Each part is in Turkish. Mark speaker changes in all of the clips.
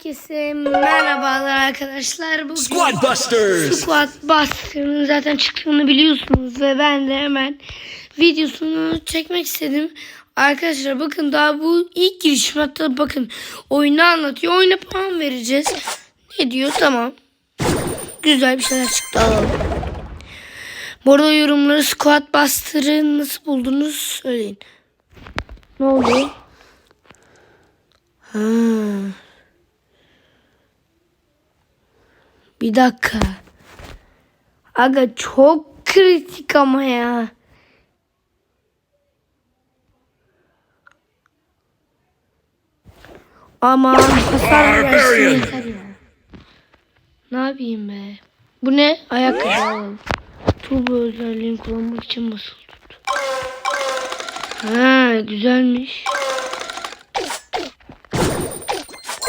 Speaker 1: Herkese merhabalar arkadaşlar. Bugün
Speaker 2: Squad Busters.
Speaker 1: Squad Busters'ın zaten çıktığını biliyorsunuz ve ben de hemen videosunu çekmek istedim. Arkadaşlar bakın daha bu ilk girişim hatta bakın oyunu anlatıyor. Oyuna puan vereceğiz. Ne diyor? Tamam. Güzel bir şeyler çıktı alalım. Bu arada yorumları Squad Buster'ı nasıl buldunuz söyleyin. Ne oldu? Ha. Bir dakika. Aga çok kritik ama ya. Aman hasar versin yeter ya. Ne yapayım be? Bu ne? Ayakkabı alalım. Turbo özelliğini kullanmak için basılı tut. Ha güzelmiş.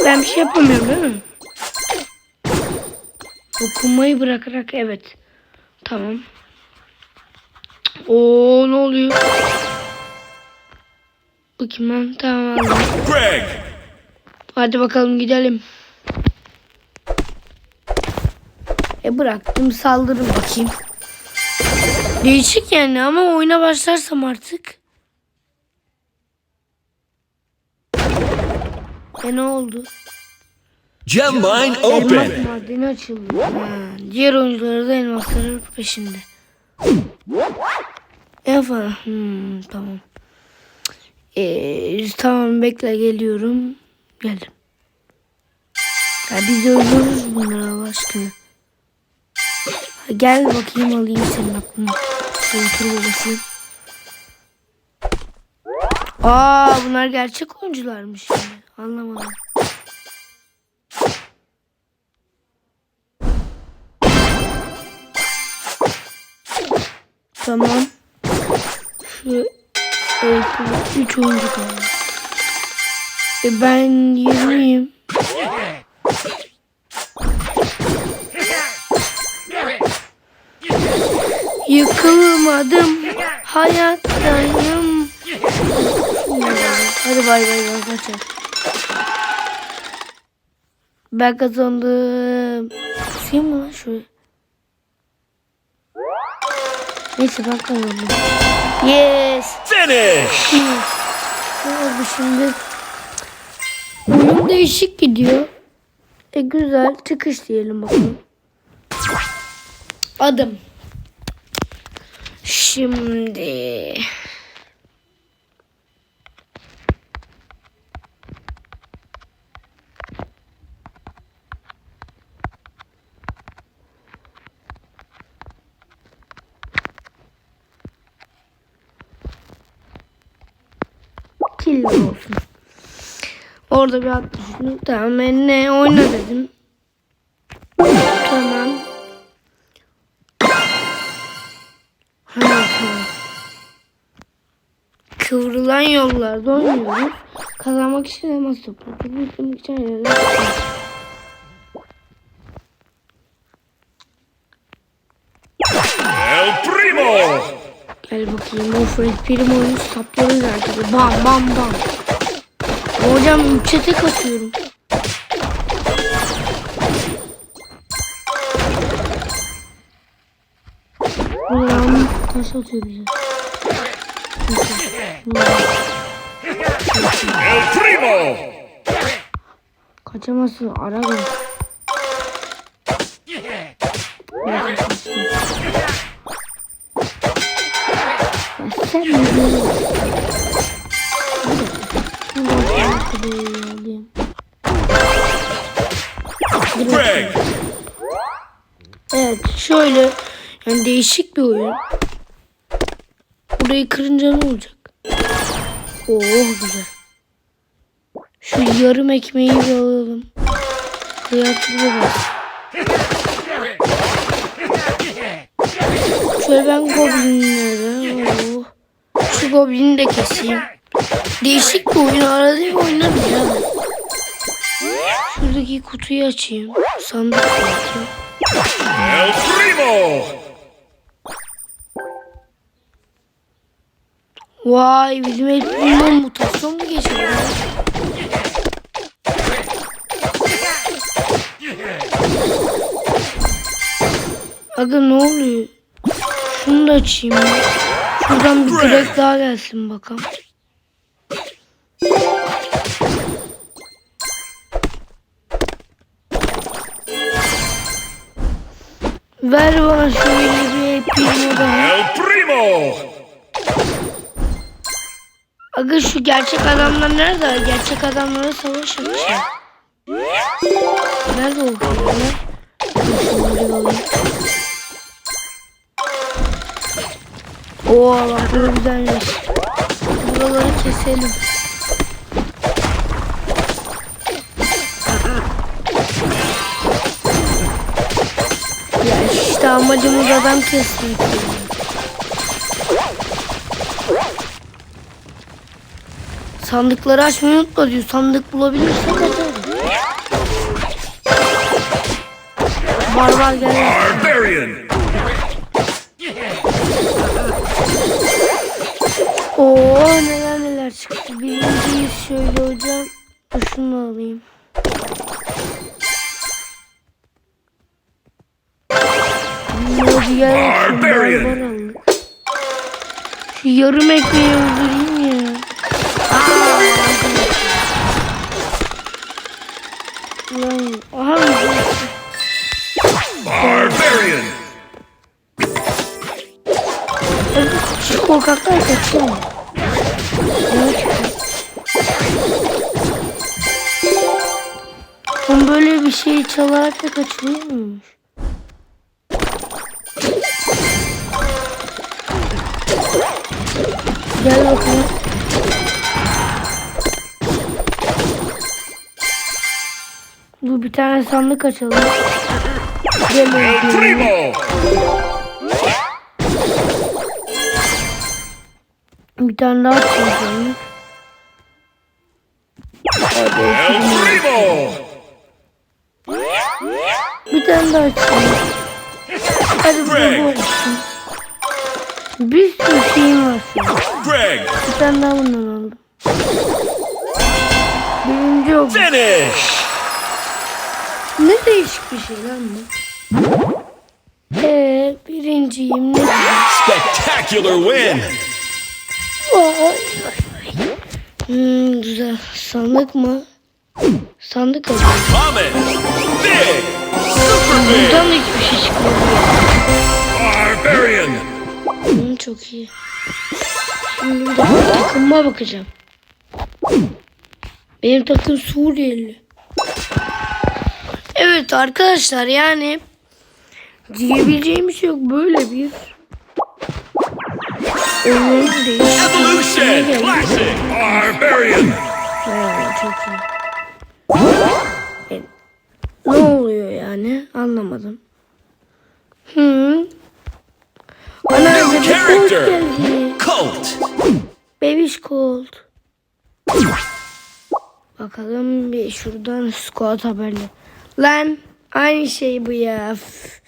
Speaker 1: Ben bir şey yapamıyorum değil mi? Dokunmayı bırakarak evet. Tamam. Oo ne oluyor? Bakayım ben tamam.
Speaker 2: Greg.
Speaker 1: Hadi bakalım gidelim. E bıraktım saldırın bakayım. Değişik yani ama oyuna başlarsam artık. E ne oldu?
Speaker 2: Gem mine
Speaker 1: Elmas
Speaker 2: open.
Speaker 1: madeni açıldı. Ha, diğer oyuncuları da elmasları peşinde. En fazla. Hmm, tamam. Ee, tamam bekle geliyorum. Geldim. Ya biz öldürürüz bunları Allah aşkına. Ha, Gel bakayım alayım senin aklını. Şöyle tur basayım. Aa bunlar gerçek oyuncularmış yani. Anlamadım. Tamam. Şu evet, üç oyuncu kaldı. E ben yirmiyim. Yıkılmadım. Hayattayım. Hadi bay bay kaçar. Ben kazandım. Sen mi lan şuraya? Neyse ben kazandım. Yes.
Speaker 2: Finish.
Speaker 1: Ne oldu şimdi? Oyun değişik gidiyor. E güzel. Çıkış diyelim bakalım. Adım. Şimdi. Killi olsun. Orada bir at düştüm. Tamam ben ne oyna dedim. Tamam. Ha, tamam. Kıvrılan yollarda oynuyoruz. Kazanmak için elmas topladık. Bitirmek için elmas topladık. Gel bakayım o Fred Primo'yu saplarız artık. Bam bam bam. Hocam üçe tek atıyorum. Ulan taş atıyor bize.
Speaker 2: El Primo.
Speaker 1: Kaçamazsın ara beni.
Speaker 2: Greg.
Speaker 1: Evet şöyle yani değişik bir oyun. Burayı kırınca ne olacak? Oh güzel. Şu yarım ekmeği bir alalım. Kıyafetine bak. Şöyle ben goblinleri. Oh. Şu goblini de keseyim. Değişik bir oyun. Arada bir oynarım ya. Şuradaki kutuyu açayım. Sandık açayım.
Speaker 2: El Primo!
Speaker 1: Vay bizim El Primo mutasyon mu geçirdi? Aga ne oluyor? Şunu da açayım. Ya. Şuradan bir direkt daha gelsin bakalım. Ver bana primo daha.
Speaker 2: El Primo.
Speaker 1: Aga şu gerçek adamlar nerede? Gerçek adamlara savaş açacağım. Nerede o alayım. Oo bak bu güzelmiş. Buraları keselim. Ya işte amacımız adam kesmek. Sandıkları açmayı unutma diyor. Sandık bulabilirsek açarız. Barbar gel.
Speaker 2: Barbarian.
Speaker 1: Oo neler neler çıktı. Birinciyi şöyle hocam. Şunu alayım. Hadi gel
Speaker 2: Barbarian.
Speaker 1: Şu yarım ekmeği öldüreyim ya. Aha
Speaker 2: Barbarian.
Speaker 1: şu korkaklar kaçıyor? Evet. Oğlum böyle bir şey çalarak da kaçılıyor Bu bir tane sandık açalım. Gel
Speaker 2: El
Speaker 1: bakalım.
Speaker 2: Primo.
Speaker 1: Bir tane daha açalım. Bir tane daha açalım. Hadi bu olsun. Bir sürü şeyim var şu an.
Speaker 2: Greg.
Speaker 1: Bir tane daha bundan aldım. Birinci oldu.
Speaker 2: Finish.
Speaker 1: Ne değişik bir şey lan bu. Eee birinciyim. Ne
Speaker 2: Spectacular win.
Speaker 1: Vay. Hmm, güzel. Sandık mı? Sandık alacağım.
Speaker 2: Comet. Big. Super big.
Speaker 1: Buradan da hiçbir şey çıkmadı.
Speaker 2: Barbarian.
Speaker 1: Hmm, çok iyi. Şimdi bir de takıma bakacağım. Benim takım Suriyeli. Evet arkadaşlar yani diyebileceğim bir şey yok. Böyle bir.
Speaker 2: Evolution. Classic. Barbarian.
Speaker 1: Ha, çok iyi. Ne oluyor yani? Anlamadım. Hı. Ana
Speaker 2: New character. Colt.
Speaker 1: Babish Cold. Bakalım bir şuradan squad haberli. Lan aynı şey bu ya. Üf.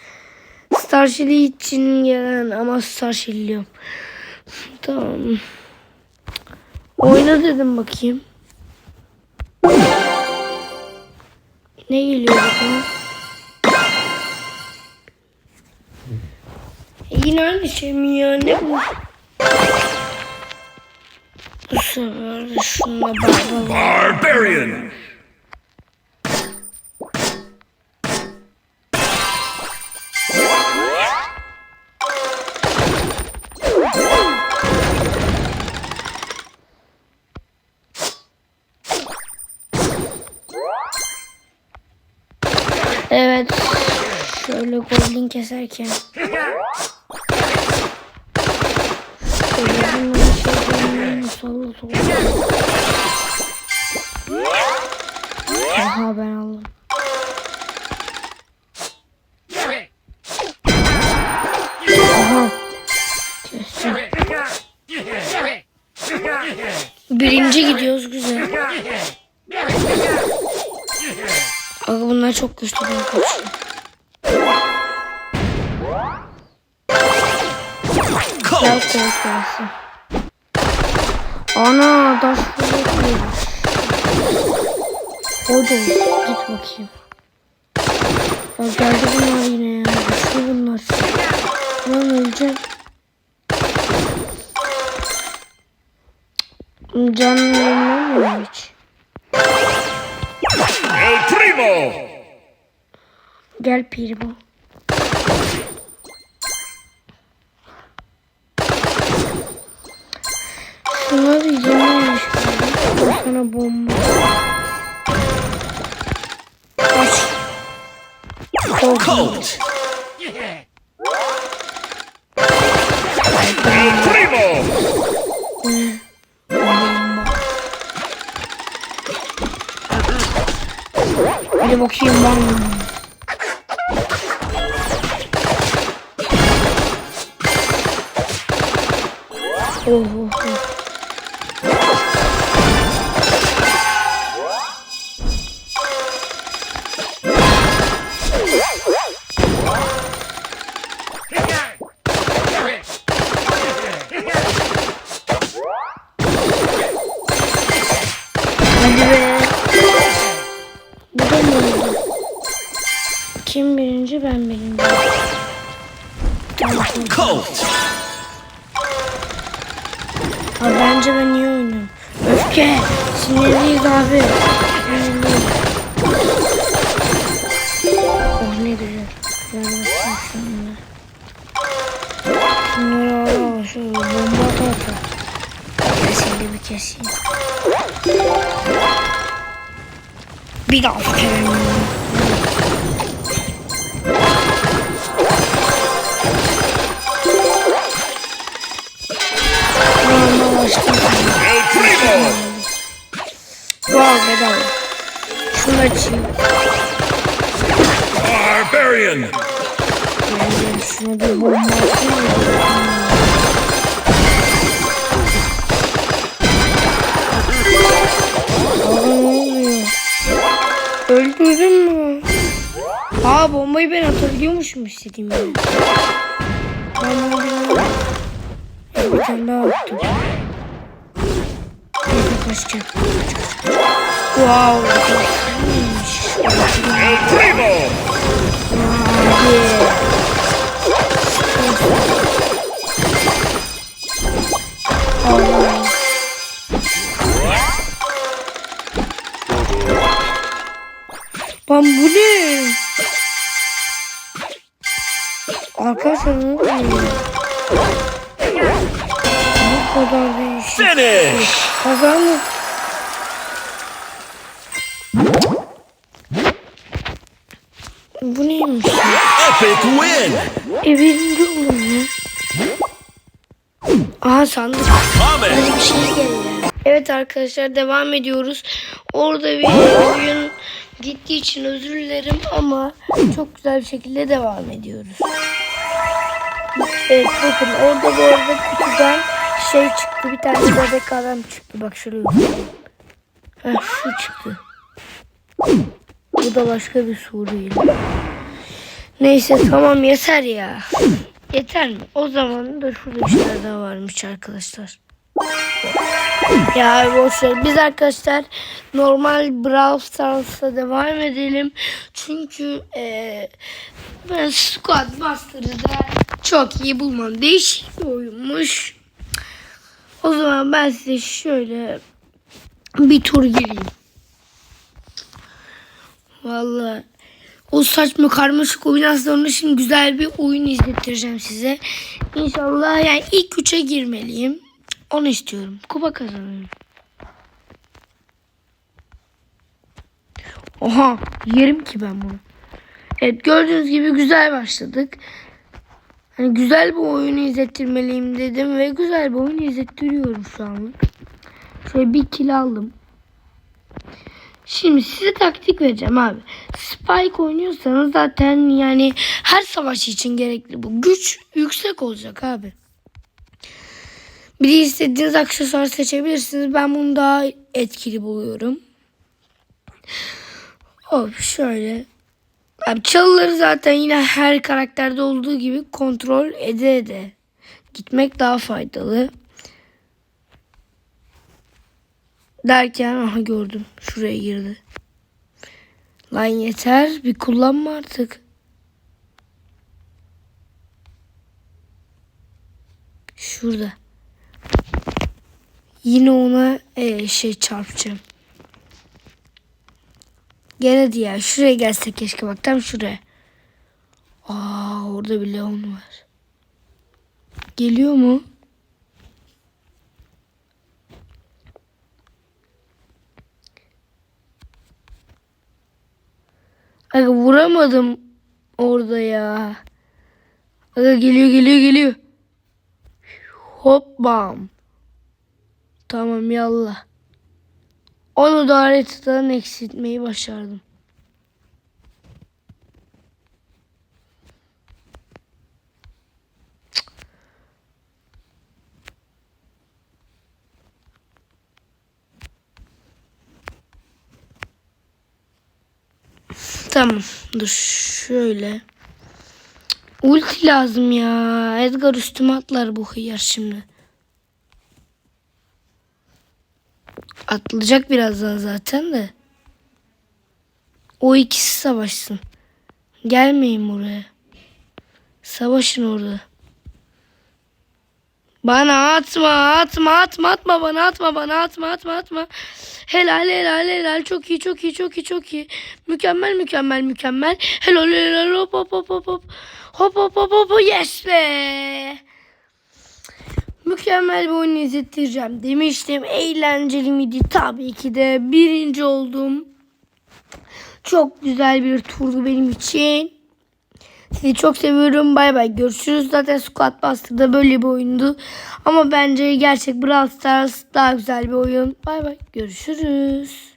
Speaker 1: Star Shell'i için gelen ama Star Shell diyorum. Tamam. Oyna dedim bakayım. Ne geliyor bakalım. E, yine aynı şey mi ya? Ne bu? Bu sefer de şununla bağlayalım.
Speaker 2: Barbarian.
Speaker 1: Şöyle goblin keserken. Sola. Aha ben aldım. Aha. Kestim. Birinci gidiyoruz güzel. Aga bunlar çok güçlü ben kaçıyorum. Gel. Ana daş fırlatıyormuş. Hadi git bakayım. Ya geldi bunlar yine ya. Güçlü bunlar. Lan öleceğim. Canım yenilemiyor hiç.
Speaker 2: El Primo.
Speaker 1: Gel Pirbo. Bir yememiş. Sana bomba.
Speaker 2: El Primo.
Speaker 1: Hadi bakayım ben. Oh, oh, Hadi be. Bu da oldu? Kim birinci ben birinci.
Speaker 2: Colt.
Speaker 1: Abi bence ben iyi oynuyorum. Öfke. Sinirliyiz abi. Sinirliyiz. Oh ne güzel. Ben bakayım şunlara. Şunları al al. Şöyle bomba at at. Ben seni bir keseyim. Bir daha öfkelerim. Bomba başladı.
Speaker 2: El Primo.
Speaker 1: Wow bedava. Şunu açayım.
Speaker 2: Barbarian.
Speaker 1: Yani şuna bir bomba atayım. Bombayı ben atabiliyormuşum istediğim yere. Ben bunu bilmiyorum. Bir tane daha attım. Neyse kaçacak. Wow. Allah. Lan bu ne? Arkadaşlar ne oluyor? Bu kadar değişik.
Speaker 2: Finish.
Speaker 1: Kazandık. Bu neymiş?
Speaker 2: Epic win.
Speaker 1: Evinde olur mu? Aha sandık. Hadi bir şey geldi. Evet arkadaşlar devam ediyoruz. Orada bir oyun gittiği için özür dilerim ama çok güzel bir şekilde devam ediyoruz. Evet bakın orada bu arada kutudan şey çıktı. Bir tane bebek adam çıktı. Bak şuraya. Heh, şu çıktı. Bu da başka bir Suriyeli. Neyse tamam yeter ya. Yeter mi? O zaman da şurada bir şeyler daha varmış arkadaşlar. Ya boş ver. Biz arkadaşlar normal Brawl Stars'a devam edelim. Çünkü eee ben Squad Master'ı da çok iyi bulmam. Değişik bir oyunmuş. O zaman ben size şöyle bir tur gireyim. Vallahi o saçma karmaşık oyun şimdi güzel bir oyun izlettireceğim size. İnşallah yani ilk üçe girmeliyim. Onu istiyorum. Kupa kazanıyorum. Oha yerim ki ben bunu. Evet gördüğünüz gibi güzel başladık. Hani güzel bir oyunu izlettirmeliyim dedim ve güzel bir oyun izlettiriyorum şu anlık. Şöyle bir kill aldım. Şimdi size taktik vereceğim abi. Spike oynuyorsanız zaten yani her savaş için gerekli bu. Güç yüksek olacak abi. Bir de istediğiniz aksesuar seçebilirsiniz. Ben bunu daha etkili buluyorum. Hop şöyle. Abi çalıları zaten yine her karakterde olduğu gibi kontrol ede ede gitmek daha faydalı. Derken aha gördüm. Şuraya girdi. Lan yeter. Bir kullanma artık. Şurada. Yine ona e, şey çarpacağım. Gel hadi ya. Şuraya gelse keşke bak. Tam şuraya. Aa orada bir Leon var. Geliyor mu? Aga vuramadım orada ya. Aga geliyor geliyor geliyor. Hop bam. Tamam yallah. Onu da haritadan eksiltmeyi başardım. Tamam. Dur şöyle. Ulti lazım ya. Edgar üstüme atlar bu hıyar şimdi. Atlayacak birazdan zaten de. O ikisi savaşsın. Gelmeyin buraya. Savaşın orada. Bana atma atma atma atma bana atma bana atma atma atma. Helal helal helal çok iyi çok iyi çok iyi çok iyi. Mükemmel mükemmel mükemmel. Helal helal hop hop hop hop hop. Hop hop hop hop yes be. Mükemmel bir oyun izlettireceğim demiştim. Eğlenceli miydi? Tabii ki de birinci oldum. Çok güzel bir turdu benim için. Sizi çok seviyorum. Bay bay. Görüşürüz. Zaten Squad Buster'da böyle bir oyundu. Ama bence gerçek Brawl Stars daha güzel bir oyun. Bay bay. Görüşürüz.